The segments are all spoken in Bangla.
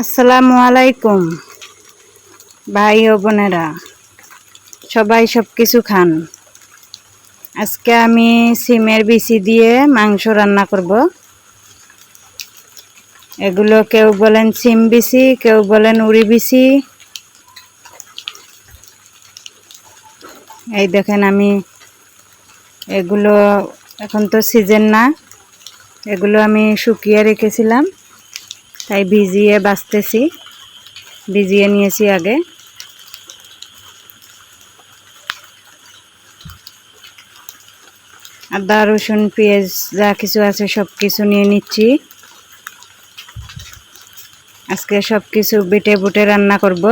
আসসালামু আলাইকুম, ভাই ও বোনেরা। সবাই সব কিছু খান। আজকে আমি সিমের বিচি দিয়ে মাংস রান্না করব। এগুলো কেউ বলেন সিম বিচি, কেউ বলেন উড়ি বিচি। এই দেখেন আমি, এগুলো এখন তো সিজন না। এগুলো আমি শুকিয়ে রেখেছিলাম। তাই ভিজিয়ে বাঁচতেছি। ভিজিয়ে নিয়েছি আগে। আদা, রসুন, পেঁয়াজ যা কিছু আছে সব কিছু নিয়ে নিচ্ছি। আজকে সব কিছু বেটে বুটে রান্না করব।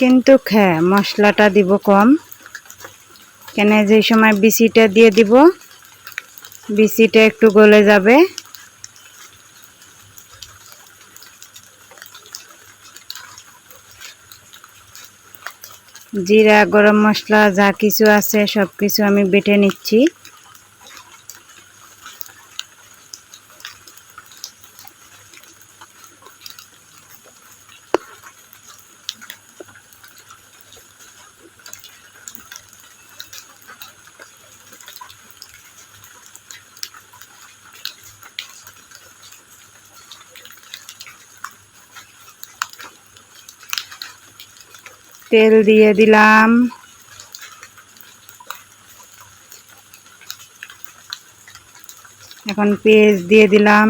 কিন্তু হ্যাঁ মশলাটা দিব কম। কেন যে সময় বিচিটা দিয়ে দিব। বিচিটা একটু গলে যাবে। জিরা, গরম মশলা, যা কিছু আছে সব কিছু আমি বেটে নিচ্ছি। তেল দিয়ে দিলাম এখন পেঁয়াজ দিয়ে দিলাম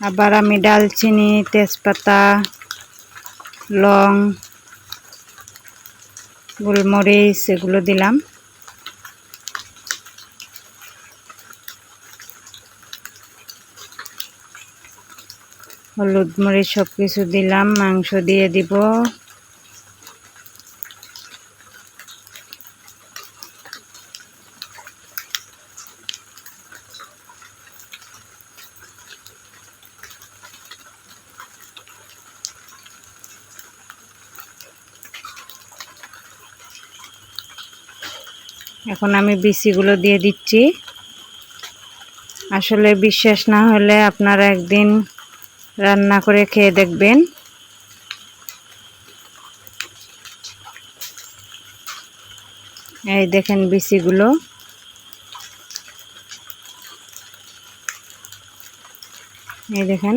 আবার আমি ডালচিনি তেজপাতা লং গোলমরিচ এগুলো দিলাম। হলুদ মরিচ সব কিছু দিলাম মাংস দিয়ে দিব। এখন আমি বিচিগুলো দিয়ে দিচ্ছি। আসলে বিশ্বাস না হলে আপনারা একদিন রান্না করে খেয়ে দেখবেন। এই দেখেন বিচিগুলো এই দেখেন।